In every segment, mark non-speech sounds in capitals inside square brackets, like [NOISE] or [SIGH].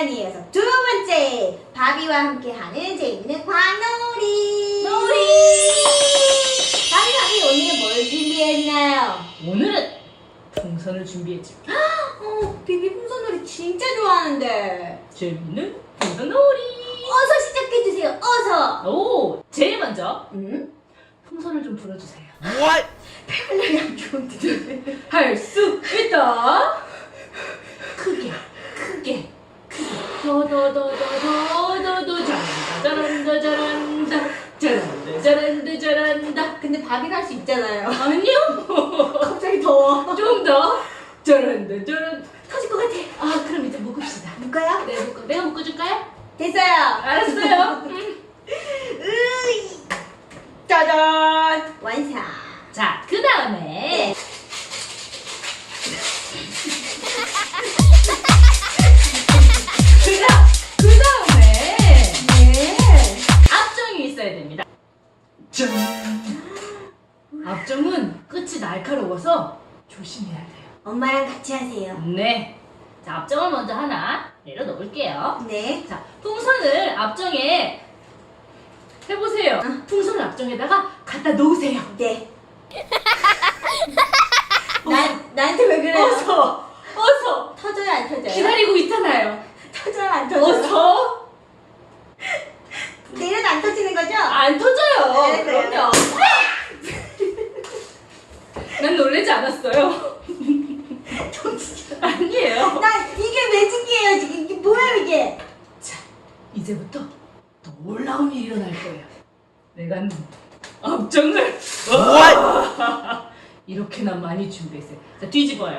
시간에 이어서 두 번째 바비와 함께하는 재밌는 과놀이. 놀이! 바비 바비 오늘은 뭘 준비했나요? 오늘은 풍선을 준비했지. 어, 비비 풍선놀이 진짜 좋아하는데. 재밌는 풍선 놀이. 어서 시작해 주세요. 어서. 오, 제일 먼저 응? 풍선을 좀 불어주세요. What? 폐활량이 안 좋은데. 할 수 있다. 크게, 크게, 크게. 더더더더더더더 잘한다, 잘한다, 잘한다, 잘한다, 잘한다, 잘한다. 근데 바비가 할 수 있잖아요. 아니요. [LAUGHS] 갑자기 더워. 좀 더. 잘한다, 잘한다. 터질 것 같아. 아, 그럼 이제 묶읍시다. 볼까요? 네, 묶어. 내가 묶어줄까요? 됐어요. 알았어요. [LAUGHS] 으이. 짜잔. 완성. 자, 그 다음에 그다 그 다음에 네. 앞정이 있어야 됩니다. 짠. 앞정은 끝이 날카로워서 조심해야 돼요. 엄마랑 같이 하세요. 네. 자, 앞정을 먼저 하나 내려놓을게요. 네. 자, 풍선을 앞정에 해보세요. 풍선을 앞정에다가 갖다 놓으세요. 네. [LAUGHS] 난 나한테 왜 그래요? 어서, 어서 터져요 안 터져요? 기다리고 있잖아요. 터져요 안 터져요? 어서. 내려도 안 터지는 거죠? 안 터져요. 네, 네. 그럼요. 난 놀라지 않았어요. [LAUGHS] 저 진짜. 아니에요. 나 이게 매직이에요 지금 이게 뭐야 이게? 자, 이제부터 더 놀라운 일이 일어날 거예요. 내가 앞정을 What? [LAUGHS] 이렇게나 많이 준비했어요. 자, 뒤집어요.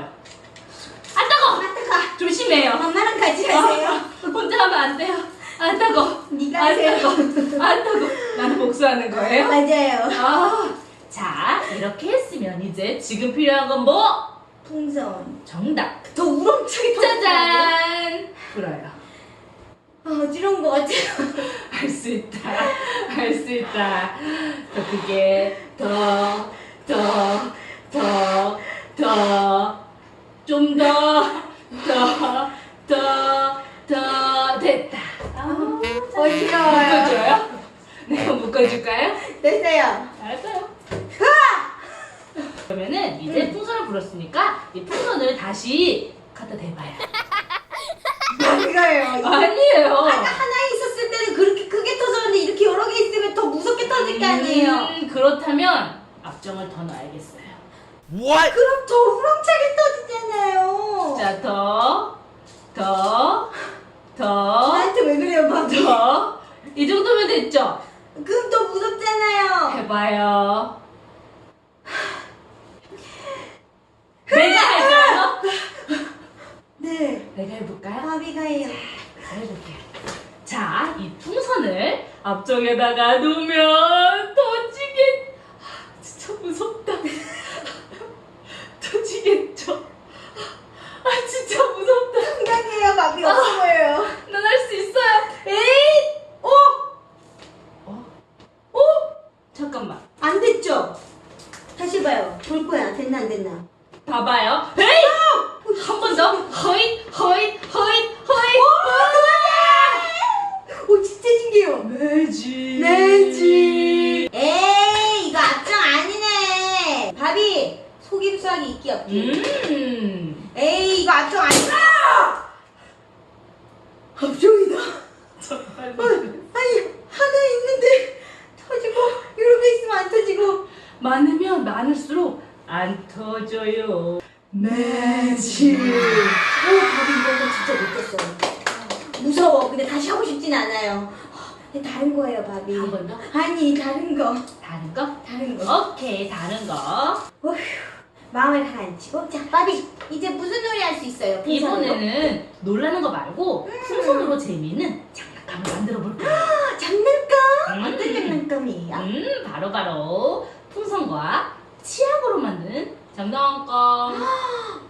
안 따고! 엄마 뜨거. 조심해요. 엄마랑 같이 하세요. 아, [LAUGHS] 혼자 하면 안 돼요. 안 따고. 네가 안 하세요. 따고. 안 따고. 나는 복수하는 거예요? 맞아요. 아, 자, 이렇게 했으면 이제 지금 필요한 건 뭐? 풍선. 정답. 더 우렁차게 짜잔! 불어요. 아, 어지러운 것 같아요. [LAUGHS] 할수 있다. 할수 있다. 더 크게, 더, 더, 더, 더, 좀 더, 더, 더, 더, 됐다. 아, 어지러워요. 묶어줘요? 내가 묶어줄까요? 됐어요. 그러면은 이제 풍선을 불었으니까 이 풍선을 다시 갖다 대봐요. 이거예요. [LAUGHS] 아니에요. 아까 하나 있었을 때는 그렇게 크게 터졌는데 이렇게 여러 개 있으면 더 무섭게 터질 거 아니에요. 음, 그렇다면 앞정을 더 넣어야겠어요. What? 그럼 더 우렁차게 터지잖아요. 자, 더, 더, 더, 나한테 왜 그래요, 바비? 더. 이 정도면 됐죠? 그럼 더 무섭잖아요. 해봐요. 내가 할까요? 네. 내가 내가 해볼게요. 자, 이 풍선을 앞쪽에다가 놓으면 터지겠... 아, 진짜 무섭다. 터지겠죠? 아, 진짜 무섭다. 생각해요, 바비 없어 보여요. 난 할 수 있어요. 에이! 어? 어? 어? 잠깐만. 안 됐죠? 다시 봐요. 볼 거야. 됐나 안 됐나? 봐봐요. 에이! 한 번 더. 허잇, 허잇, 허잇, 허잇. 오, 진짜 신기해요. 매지. 매지. 에이, 이거 앞정 아니네. 바비, 속임수하기 있기 없기. 음. 에이, 이거 앞정 아니야. 앞정이다. 정말. 어, 아니, 하나 있는데 터지고, 이렇게 있으면 안 터지고. 많을수록 안 터져요. 매지. 오, 바비 이거 진짜 못했어. 무서워. 근데 다시 하고 싶진 않아요. 근데 다른 거예요, 바비. 한번 더? 아니, 다른 거. 다른 거? 다른 거. 오케이, 다른 거. 어휴, 마음을 가라앉히고. 자, 바비. 이제 무슨 놀이 할 수 있어요? 이번에는 놀라는 거 말고 풍선으로 재미있는 장난감을 만들어 볼 거예요. 아, [GASPS] 장난감? 음. 어떤 장난감이에요? 음, 바로바로 풍선과 치약으로 만든 장난감.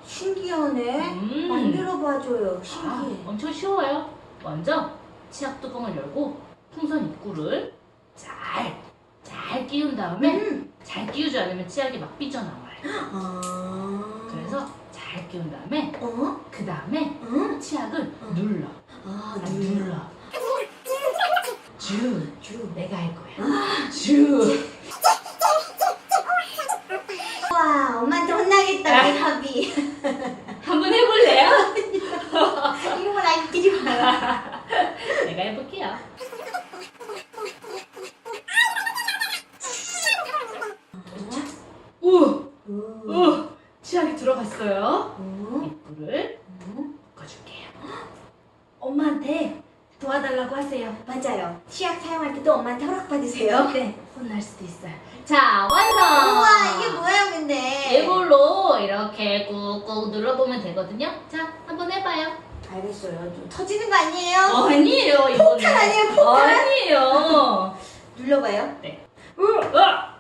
신기하네. 음. 만들어 봐줘요. 아, 신기해. 엄청 쉬워요. 먼저 치약 뚜껑을 열고 풍선 입구를 잘, 잘 끼운 다음에 음. 잘 끼우지 않으면 치약이 막 삐져나와요. 아. 그래서 잘 끼운 다음에 어? 그 다음에 응? 치약을 어. 눌러. 아, 안 눌러. 눌러. 주. 주. 내가 할 거야. 주. 와, 엄마한테 혼나겠다, 우리 합이. 한번 해볼래요? 이런 거 나 끼지 마요. [LAUGHS] 내가 해볼게요. 오, 오. 오, 치약이 들어갔어요. 오. 입구를 오. 묶어줄게요. 엄마한테 도와달라고 하세요. 맞아요. 치약 사용할 때도 엄마한테 허락받으세요. 네, 혼날 수도 있어요. 자, 완성! 우와, 이게 뭐예요, 근데? 이걸로 이렇게 꾹꾹 눌러보면 되거든요. 자, 한번 해봐요. 알겠어요. 좀 터지는 거 아니에요? 아니에요, 이거는. 폭탄 아니에요, 폭탄? 아니에요. [LAUGHS] 눌러봐요. 네. 으, 으아!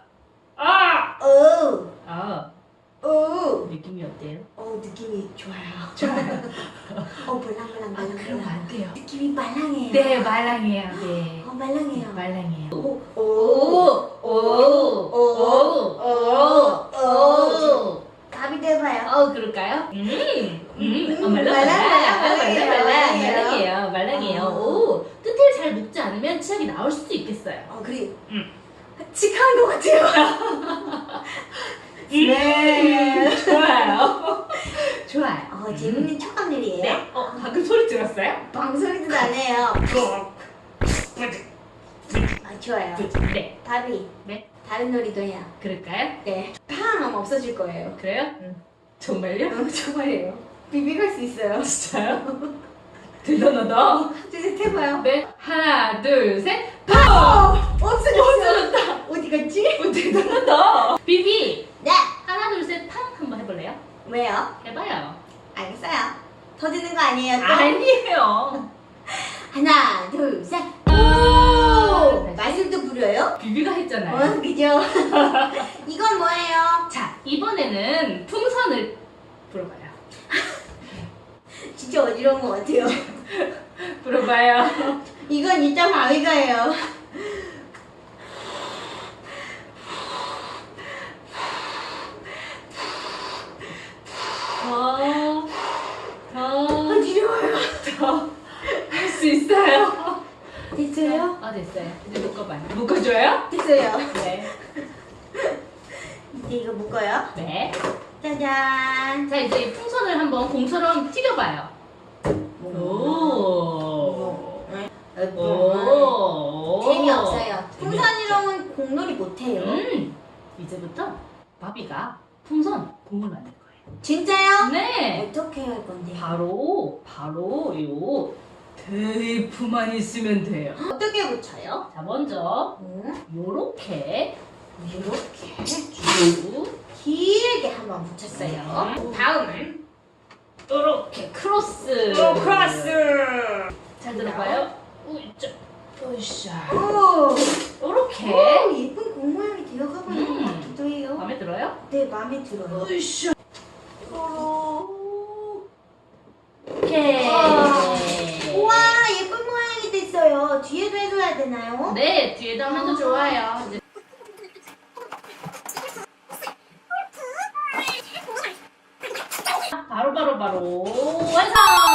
아! 오. 아, 오. 느낌이 어때요? 어, 느낌이 좋아요. 좋아요. [LAUGHS] 어, 말랑말랑 아, 그러면 안 돼요. 느낌이 말랑해요. 네, 말랑해요. 네. 어, 말랑해요. 말랑해요. 오. 오, 오, 오, 오, 오. 돼봐요. 어, 그럴까요? 음, 음, 어, 음, 말랑, 말랑, 말랑, 말랑, 말랑, 말랑해요. 말랑, 말랑해요, 말랑해요. 어. 오, 끝을 잘 묶지 않으면 치약이 나올 수도 있겠어요. 어, 그래. 음. 직한 것 같아요. 네, 좋아요. 좋아요. 어, 재밌는 촉감놀이에요. 네, 어, 방금 소리 들었어요? 방소리도 나네요. 아, 좋아요. 네, 답이 네, 다른 놀이도 해요. 그럴까요? 네. 팡 없어질 거예요. 그래요? 정말요? 어, 정말이에요. 비비갈 수 있어요. 진짜요? [LAUGHS] 대단하다. 둘셋 해봐요. 네, 하나, 둘, 셋. 어, 없어졌어. 없어졌다. 어디 갔지? 오, 대단하다. 비비, 네. 하나, 둘, 셋, 팡 한번 해볼래요? 왜요? 해봐요. 알겠어요. 터지는 거 아니에요? 또? 아니에요. [LAUGHS] 하나, 둘, 셋. 오! 오! 마술도 부려요? 비비가 했잖아요. 어, 그죠? [LAUGHS] 이건 뭐예요? 자, 이번에는 풍선을 불어봐요. [LAUGHS] 진짜 어지러운 것 같아요. [LAUGHS] 불어봐요. 이건 진짜 바위가예요. 더, 더, 어지러워요. 더. 할 수 있어요. 됐어요? 아, 됐어요. 이제 묶어봐요. [LAUGHS] 묶어줘요? 됐어요. 네. 이제 [LAUGHS] 이거 묶어요. 네. 짜잔. 자, 이제 이 풍선을 한번 공처럼 튀겨봐요. 오. 오. 재미없어요. 풍선이랑은 공놀이 못해요. 음. 이제부터 바비가 풍선 공을 만들 거예요. 진짜요? 네. 어떻게 할 건데요? 바로 바로 요 테이프만 있으면 돼요. 어떻게 붙여요? 자, 먼저 음, 요렇게 이렇게 쭉 길게 한번 붙였어요. 네. 다음은 요렇게 크로스. 오, 크로스. 잘 들어봐요. 우이짜. 으쌰. 오, 요렇게. 오, 예쁜 공 모양이 되어가고 있는 음. 것 같기도 해요. 마음에 들어요? 네, 마음에 들어요. 으쌰. 오. 이렇게. 우와, 예쁜 모양이 뒤에도 해줘야 되나요? 네, 뒤에도 하면 더 좋아요. 이제 바로 바로 바로 완성!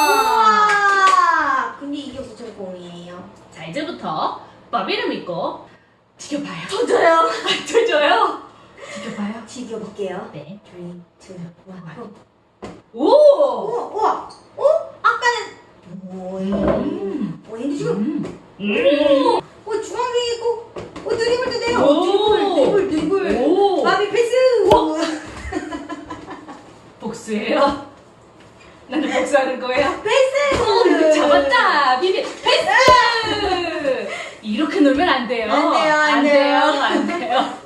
우와, 근데 이게 무슨 공이에요? 자 이제부터 바비를 믿고 지켜봐요. 터져요. 터져요? 지켜봐요. 지켜볼게요. 네. 3, 2, 1. 오! 우와, 우와, 어? 아까는 오이. 음. 어, 얘도 지금 음. 음. 어, 중앙에 있고 어, 드리블도 돼요. 오. 어, 드리블, 드리블, 드리블. 오! 마비 패스. [LAUGHS] 복수예요. 나는 복수하는 거예요. 패스. 오, 잡았다. 비비 패스. [LAUGHS] 이렇게 놀면 안 돼요. 안 돼요, 안안 돼요. 돼요. 안 돼요.